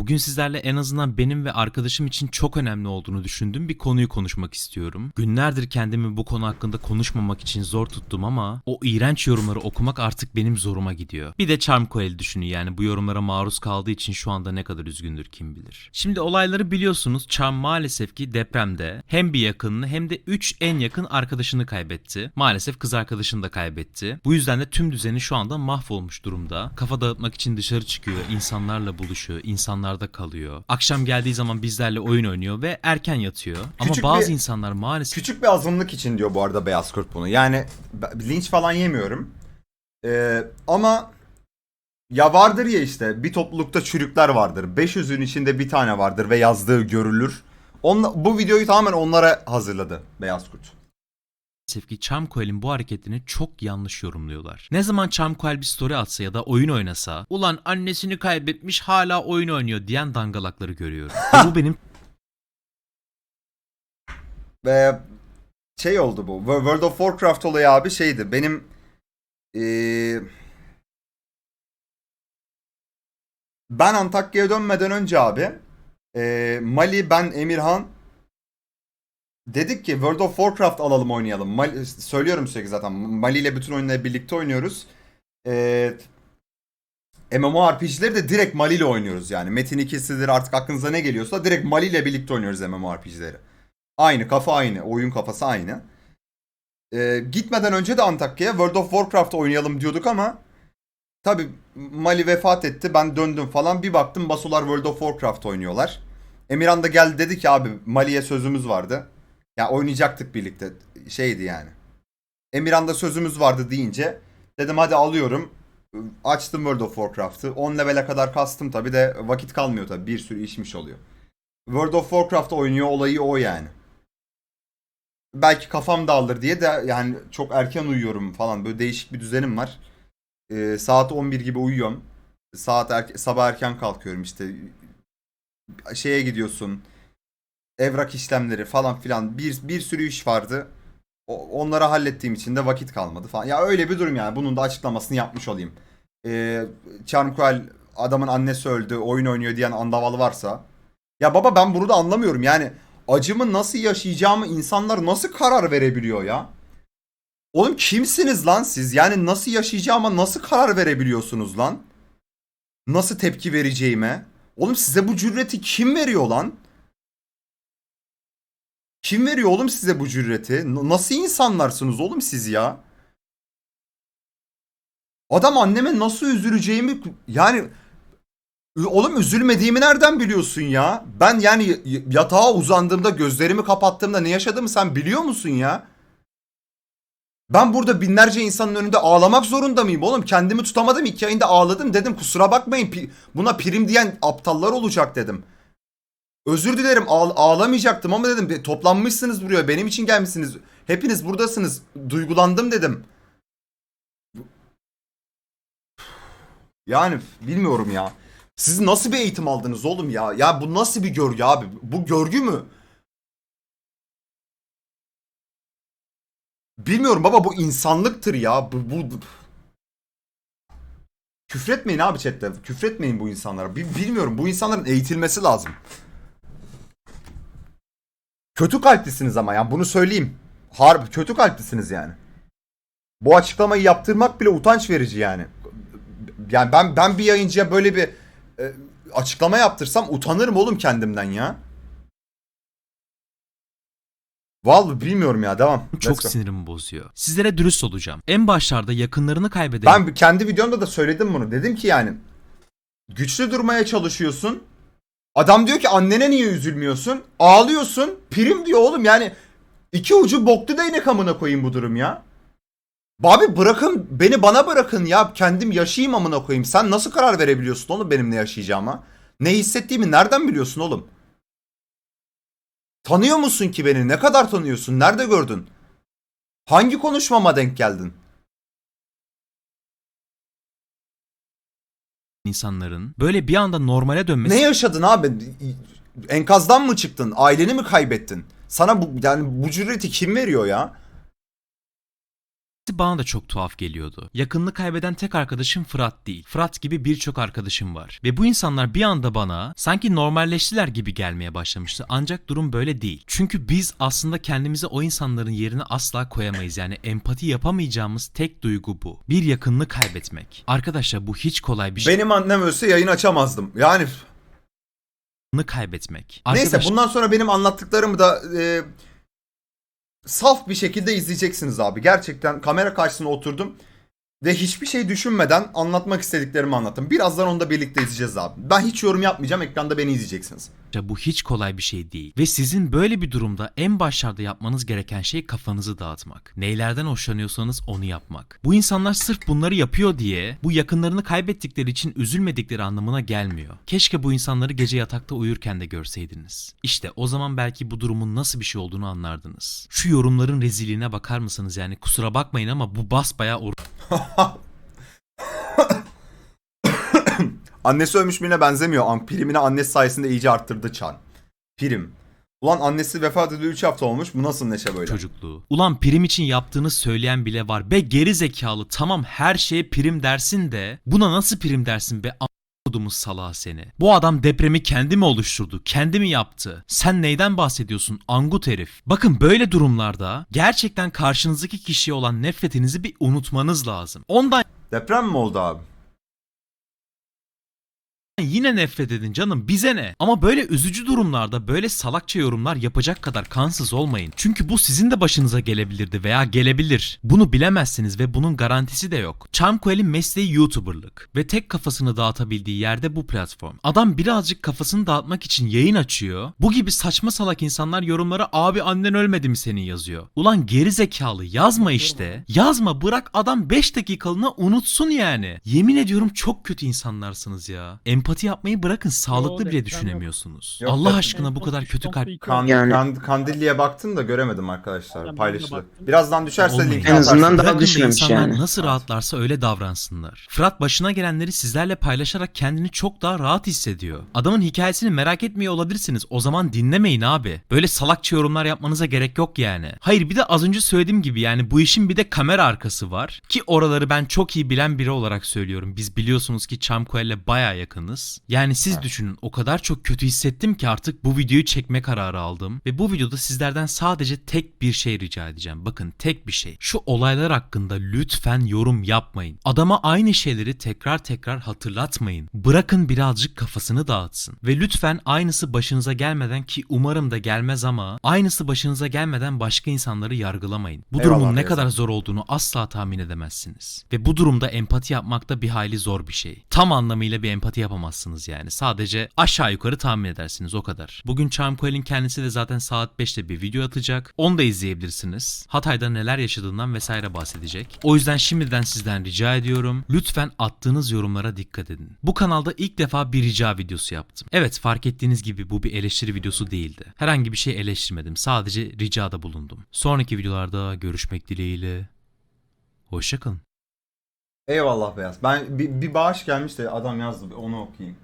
Bugün sizlerle en azından benim ve arkadaşım için çok önemli olduğunu düşündüğüm bir konuyu konuşmak istiyorum. Günlerdir kendimi bu konu hakkında konuşmamak için zor tuttum ama o iğrenç yorumları okumak artık benim zoruma gidiyor. Bir de Charm Coel'i düşünün yani bu yorumlara maruz kaldığı için şu anda ne kadar üzgündür kim bilir. Şimdi olayları biliyorsunuz Charm maalesef ki depremde hem bir yakınını hem de 3 en yakın arkadaşını kaybetti. Maalesef kız arkadaşını da kaybetti. Bu yüzden de tüm düzeni şu anda mahvolmuş durumda. Kafa dağıtmak için dışarı çıkıyor, insanlarla buluşuyor, insanlarda kalıyor. Akşam geldiği zaman bizlerle oyun oynuyor ve erken yatıyor. Küçük Ama bazı bir- insanlar maalesef Küçük bir azınlık için diyor bu arada Beyaz Kurt bunu. Yani linç falan yemiyorum. Ee, ama ya vardır ya işte bir toplulukta çürükler vardır. 500'ün içinde bir tane vardır ve yazdığı görülür. Onla, bu videoyu tamamen onlara hazırladı Beyaz Kurt. Ki Charm Coel'in bu hareketini çok yanlış yorumluyorlar. Ne zaman Charm Coel bir story atsa ya da oyun oynasa ulan annesini kaybetmiş hala oyun oynuyor diyen dangalakları görüyorum. Bu benim Ve şey oldu bu. Wo- World of Warcraft olayı abi şeydi. Benim ee, ben Antakya'ya dönmeden önce abi ee, Mali, ben, Emirhan dedik ki World of Warcraft alalım oynayalım. Mali, söylüyorum sürekli zaten. Mali ile bütün oyunları birlikte oynuyoruz. Ee, MMORPG'leri de direkt Mali ile oynuyoruz yani. Metin 2'sidir artık aklınıza ne geliyorsa direkt Mali ile birlikte oynuyoruz MMORPG'leri. Aynı kafa aynı. Oyun kafası aynı. Ee, gitmeden önce de Antakya'ya World of Warcraft oynayalım diyorduk ama tabi Mali vefat etti. Ben döndüm falan. Bir baktım Basolar World of Warcraft oynuyorlar. Emirhan da geldi dedi ki abi Mali'ye sözümüz vardı. Ya oynayacaktık birlikte. Şeydi yani. Emirhan'da sözümüz vardı deyince dedim hadi alıyorum. Açtım World of Warcraft'ı. 10 level'e kadar kastım tabi de vakit kalmıyor tabi. Bir sürü işmiş oluyor. World of Warcraft oynuyor olayı o yani. Belki kafam dağılır diye de yani çok erken uyuyorum falan böyle değişik bir düzenim var. Ee, saat 11 gibi uyuyorum. Saat erke- sabah erken kalkıyorum işte. Şeye gidiyorsun. Evrak işlemleri falan filan bir bir sürü iş vardı. O- onları hallettiğim için de vakit kalmadı falan. Ya öyle bir durum yani. Bunun da açıklamasını yapmış olayım. Ee, Charmcoel adamın annesi öldü, oyun oynuyor diyen andaval varsa ya baba ben bunu da anlamıyorum. Yani acımı nasıl yaşayacağımı insanlar nasıl karar verebiliyor ya? Oğlum kimsiniz lan siz? Yani nasıl yaşayacağıma nasıl karar verebiliyorsunuz lan? Nasıl tepki vereceğime? Oğlum size bu cüreti kim veriyor lan? Kim veriyor oğlum size bu cüreti? Nasıl insanlarsınız oğlum siz ya? Adam anneme nasıl üzüleceğimi yani Oğlum üzülmediğimi nereden biliyorsun ya? Ben yani yatağa uzandığımda gözlerimi kapattığımda ne yaşadığımı sen biliyor musun ya? Ben burada binlerce insanın önünde ağlamak zorunda mıyım oğlum? Kendimi tutamadım iki ayında ağladım dedim kusura bakmayın buna prim diyen aptallar olacak dedim. Özür dilerim ağ- ağlamayacaktım ama dedim "be- toplanmışsınız buraya benim için gelmişsiniz. Hepiniz buradasınız duygulandım dedim. Yani bilmiyorum ya. Siz nasıl bir eğitim aldınız oğlum ya? Ya bu nasıl bir görgü abi? Bu görgü mü? Bilmiyorum baba bu insanlıktır ya. Bu, bu, Küfretmeyin abi chatte. Küfretmeyin bu insanlara. Bi- Bilmiyorum bu insanların eğitilmesi lazım. Kötü kalplisiniz ama ya bunu söyleyeyim. Harbi kötü kalplisiniz yani. Bu açıklamayı yaptırmak bile utanç verici yani. Yani ben ben bir yayıncıya böyle bir e, açıklama yaptırsam utanırım oğlum kendimden ya. Vallahi bilmiyorum ya devam. çok sinirimi bozuyor. Sizlere dürüst olacağım. En başlarda yakınlarını kaybeden Ben kendi videomda da söyledim bunu. Dedim ki yani güçlü durmaya çalışıyorsun. Adam diyor ki annene niye üzülmüyorsun? Ağlıyorsun. Prim diyor oğlum yani iki ucu boklu değnek amına koyayım bu durum ya. Abi bırakın beni bana bırakın ya kendim yaşayayım amına koyayım. Sen nasıl karar verebiliyorsun oğlum benim ne yaşayacağıma? Ne hissettiğimi nereden biliyorsun oğlum? Tanıyor musun ki beni? Ne kadar tanıyorsun? Nerede gördün? Hangi konuşmama denk geldin? İnsanların böyle bir anda normale dönmesi Ne yaşadın abi? Enkazdan mı çıktın? Aileni mi kaybettin? Sana bu yani bu cüreti kim veriyor ya? Bana da çok tuhaf geliyordu. Yakınını kaybeden tek arkadaşım Fırat değil. Fırat gibi birçok arkadaşım var. Ve bu insanlar bir anda bana sanki normalleştiler gibi gelmeye başlamıştı. Ancak durum böyle değil. Çünkü biz aslında kendimizi o insanların yerine asla koyamayız. Yani empati yapamayacağımız tek duygu bu. Bir yakınını kaybetmek. Arkadaşlar bu hiç kolay bir şey. Benim annem ölse yayın açamazdım. Yani kaybetmek. neyse Arkadaşlar, bundan sonra benim anlattıklarımı da e, saf bir şekilde izleyeceksiniz abi. Gerçekten kamera karşısına oturdum ve hiçbir şey düşünmeden anlatmak istediklerimi anlattım. Birazdan onu da birlikte izleyeceğiz abi. Ben hiç yorum yapmayacağım. Ekranda beni izleyeceksiniz. bu hiç kolay bir şey değil. Ve sizin böyle bir durumda en başlarda yapmanız gereken şey kafanızı dağıtmak. Neylerden hoşlanıyorsanız onu yapmak. Bu insanlar sırf bunları yapıyor diye bu yakınlarını kaybettikleri için üzülmedikleri anlamına gelmiyor. Keşke bu insanları gece yatakta uyurken de görseydiniz. İşte o zaman belki bu durumun nasıl bir şey olduğunu anlardınız. Şu yorumların rezilliğine bakar mısınız yani kusura bakmayın ama bu basbayağı or- Annesi ölmüş birine benzemiyor. Am- Primini annesi sayesinde iyice arttırdı Çan. Prim. Ulan annesi vefat edildi 3 hafta olmuş. Bu nasıl neşe böyle? çocukluğu. Ulan prim için yaptığını söyleyen bile var. Be geri zekalı tamam her şeye prim dersin de buna nasıl prim dersin be a**udumuz salağı seni. Bu adam depremi kendi mi oluşturdu? Kendi mi yaptı? Sen neyden bahsediyorsun angut herif? Bakın böyle durumlarda gerçekten karşınızdaki kişiye olan nefretinizi bir unutmanız lazım. Ondan Deprem mi oldu abi? Yine nefret edin canım bize ne? Ama böyle üzücü durumlarda böyle salakça yorumlar yapacak kadar kansız olmayın. Çünkü bu sizin de başınıza gelebilirdi veya gelebilir. Bunu bilemezsiniz ve bunun garantisi de yok. Charmcoel'in mesleği YouTuber'lık ve tek kafasını dağıtabildiği yerde bu platform. Adam birazcık kafasını dağıtmak için yayın açıyor. Bu gibi saçma salak insanlar yorumlara abi annen ölmedi mi senin yazıyor. Ulan geri zekalı yazma işte. Yazma bırak adam 5 dakikalığına unutsun yani. Yemin ediyorum çok kötü insanlarsınız ya. Empati yapmayı bırakın sağlıklı bile düşünemiyorsunuz. Yok, Allah aşkına bu kadar kötü kalp Kan, Yani- kan- Kandilli'ye baktım da göremedim arkadaşlar. Baktım. Birazdan düşerse Olmayın. link En azından atarsın. daha Bırakın da düşmemiş insanlar yani. nasıl rahatlarsa öyle davransınlar. Fırat başına gelenleri sizlerle paylaşarak kendini çok daha rahat hissediyor. Adamın hikayesini merak etmiyor olabilirsiniz. O zaman dinlemeyin abi. Böyle salakça yorumlar yapmanıza gerek yok yani. Hayır bir de az önce söylediğim gibi yani bu işin bir de kamera arkası var. Ki oraları ben çok iyi bilen biri olarak söylüyorum. Biz biliyorsunuz ki Çamkoel'le baya yakınız. Yani siz düşünün o kadar çok kötü hissettim ki artık bu videoyu çekme kararı aldım. Ve bu videoda sizlerden sadece tek bir şey rica edeceğim. Bakın tek bir şey. Şu olaylar hakkında lütfen yorum yapmayın. Adama aynı şeyleri tekrar tekrar hatırlatmayın. Bırakın birazcık kafasını dağıtsın. Ve lütfen aynısı başınıza gelmeden ki umarım da gelmez ama aynısı başınıza gelmeden başka insanları yargılamayın. Bu Eyvallah durumun ne kadar zor olduğunu asla tahmin edemezsiniz. Ve bu durumda empati yapmak da bir hayli zor bir şey. Tam anlamıyla bir empati yapamazsınız yani. Sadece aşağı yukarı tahmin edersiniz o kadar. Bugün Charmcoel'in kendisi de zaten saat 5'te bir video atacak. Onu da izleyebilirsiniz. Hatay'da neler yaşadığından vesaire bahsedecek. O yüzden şimdiden sizden rica ediyorum. Lütfen attığınız yorumlara dikkat edin. Bu kanalda ilk defa bir rica videosu yaptım. Evet fark ettiğiniz gibi bu bir eleştiri videosu değildi. Herhangi bir şey eleştirmedim. Sadece ricada bulundum. Sonraki videolarda görüşmek dileğiyle. Hoşçakalın. Eyvallah Beyaz. Ben bir, bir bağış gelmiş de adam yazdı. Onu okuyayım.